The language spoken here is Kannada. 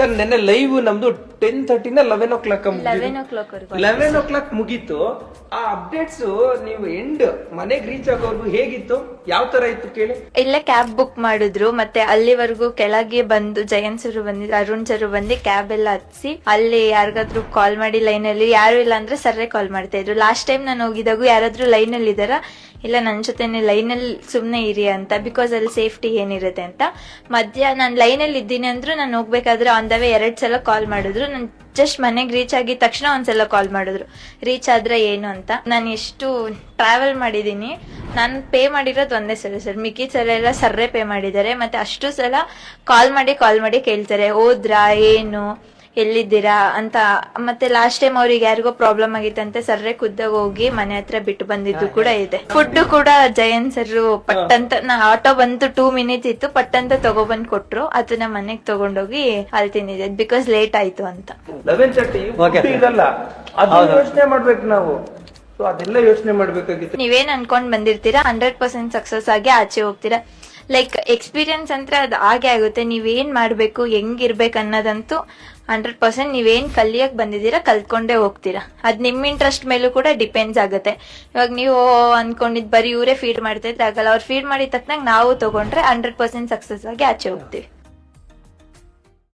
ಸರ್ ನಿನ್ನೆ ಲೈವ್ ನಮ್ದು ten ತರ್ಟಿನ eleven o'clock eleven o'clock eleven o'clock ಮುಗೀತು. ಆ ಅಪ್ಡೇಟ್ಸ್ ನೀವು ಎಂಡ್ ಮನೆಗೆ ರೀಚ್ ಆಗೋರ್ಗು ಹೇಗಿತ್ತು? ಯಾವ ತರ ಇತ್ತು ಕೇಳಿ? ಇಲ್ಲೇ ಕ್ಯಾಬ್ ಬುಕ್ ಮಾಡಿದ್ರು. ಮತ್ತೆ ಅಲ್ಲಿವರೆಗೂ ಕೆಳಗೆ ಬಂದು ಜಯಂತ್ ಸರ್ ಬಂದಿದ್ರು ಅರುಣ್ ಸರ್ ಬಂದು ಕ್ಯಾಬ್ ಎಲ್ಲ ಹತ್ಸಿ ಅಲ್ಲಿ ಯಾರಿಗಾದ್ರೂ ಕಾಲ್ ಮಾಡಿ ಲೈನ್ ಅಲ್ಲಿ. ಯಾರು ಇಲ್ಲ ಅಂದ್ರೆ ಸರ್ರೆ ಕಾಲ್ ಮಾಡ್ತಾ ಇದ್ರು. ಲಾಸ್ಟ್ ಟೈಮ್ ನಾನು ಹೋಗಿದಾಗೂ ಯಾರಾದ್ರೂ ಲೈನ್ ಅಲ್ಲಿ ಇದಾರ ಇಲ್ಲ ನನ್ನ ಜೊತೆನೆ ಲೈನ್ ಅಲ್ಲಿ ಸುಮ್ನೆ ಇರಿ ಅಂತ. ಬಿಕಾಸ್ ಅಲ್ಲಿ ಸೇಫ್ಟಿ ಏನಿರುತ್ತೆ ಅಂತ. ಮಧ್ಯ ನಾನು ಲೈನ್ ಅಲ್ಲಿ ಇದ್ದೀನಿ ಅಂದ್ರು ನಾನು ಹೋಗ್ಬೇಕಾದ್ರೆ ಆನ್ ದ ವೇ ಎರಡ್ ಸಲ ಕಾಲ್ ಮಾಡಿದ್ರು. ನಾನು ಜಸ್ಟ್ ಮನೆಗೆ ರೀಚ್ ಆಗಿದ ತಕ್ಷಣ ಒಂದ್ಸಲ ಕಾಲ್ ಮಾಡಿದ್ರು. ರೀಚ್ ಆದ್ರೆ ಏನು ಅಂತ? ನಾನು ಎಷ್ಟು ಟ್ರಾವೆಲ್ ಮಾಡಿದೀನಿ, ನಾನು ಪೇ ಮಾಡಿರೋದು ಒಂದೇ ಸಲ ಸರ್ ಮಿಕ್ಕಿ ಸಲ ಎಲ್ಲ ಸರ್ರೇ ಪೇ ಮಾಡಿದ್ದಾರೆ. ಮತ್ತೆ ಅಷ್ಟು ಸಲ ಕಾಲ್ ಮಾಡಿ ಕಾಲ್ ಮಾಡಿ ಕೇಳ್ತಾರೆ. ಹೋದ್ರಾ, ಏನು? ಎಲ್ಲಿದ್ದೀರಾ ಅಂತ ಮತ್ತೆ ಲಾಸ್ಟ್ ಟೈಮ್ ಅವ್ರಿಗೆ ಯಾರಿಗೋ ಪ್ರಾಬ್ಲಮ್ ಆಗಿತ್ತಂತೆ ಸರ್ರೆ ಖುದ್ದಾಗ ಹೋಗಿ ಮನೆ ಹತ್ರ ಬಿಟ್ಟು ಬಂದಿದ್ದು ಕೂಡ ಇದೆ. ಫುಡ್ ಕೂಡ ಜಯಂತ್ ಸರ್ ಪಟ್ಟಂತ ನಾ ಆಟೋ ಬಂತು ಟೂ ಮಿನಿಟ್ಸ್ ಇತ್ತು ಪಟ್ಟಂತ ತಗೊಬಂದ್ ಕೊಟ್ರು ಅದನ್ನ ಮನೆಗ್ ತಗೊಂಡೋಗಿ ಅಲ್ಲಿ ತಿಂದಿದ್ದೆ. ಬಿಕಾಸ್ ಲೇಟ್ ಆಯ್ತು ಅಂತ. ಲೆವೆನ್ ತರ್ಟಿ Okay, ಇದಲ್ಲ ಅದು ಯೋಚನೆ ಮಾಡ್ಬೇಕು ನಾವು. ಸೊ ಅದೆಲ್ಲ ಯೋಚನೆ ಮಾಡ್ಬೇಕಾಗಿತ್ತು. ನೀವೇನ್ ಅನ್ಕೊಂಡ್ ಬಂದಿರ್ತೀರಾ? ಹಂಡ್ರೆಡ್ ಪರ್ಸೆಂಟ್ ಸಕ್ಸಸ್ ಆಗಿ ಆಚೆ ಹೋಗ್ತೀರಾ? ಲೈಕ್ ಎಕ್ಸ್ಪೀರಿಯನ್ಸ್ ಅಂದ್ರೆ ಅದು ಹಾಗೆ ಆಗುತ್ತೆ. ನೀವೇನ್ ಮಾಡಬೇಕು, ಹೆಂಗಿರ್ಬೇಕು ಅನ್ನೋದಂತೂ ಹಂಡ್ರೆಡ್ ಪರ್ಸೆಂಟ್ ನೀವೇನ್ ಕಲಿಯಕ್ ಬಂದಿದ್ದೀರಾ, ಕಲ್ತ್ಕೊಂಡೇ ಹೋಗ್ತೀರಾ. ಅದ್ ನಿಮ್ ಇಂಟ್ರೆಸ್ಟ್ ಮೇಲೂ ಕೂಡ ಡಿಪೆಂಡ್ಸ್ ಆಗುತ್ತೆ. ಇವಾಗ ನೀವು ಅನ್ಕೊಂಡಿದ್ ಬರೀ ಇವರೇ ಫೀಡ್ ಮಾಡ್ತಾ ಇದ್ರೆ ಆಗಲ್ಲ. ಅವ್ರು ಫೀಡ್ ಮಾಡಿದ ತಕ್ಷಣ ನಾವು ತಗೊಂಡ್ರೆ ಹಂಡ್ರೆಡ್ ಪರ್ಸೆಂಟ್ ಸಕ್ಸಸ್ ಆಗಿ ಆಚೆ ಹೋಗ್ತೀವಿ.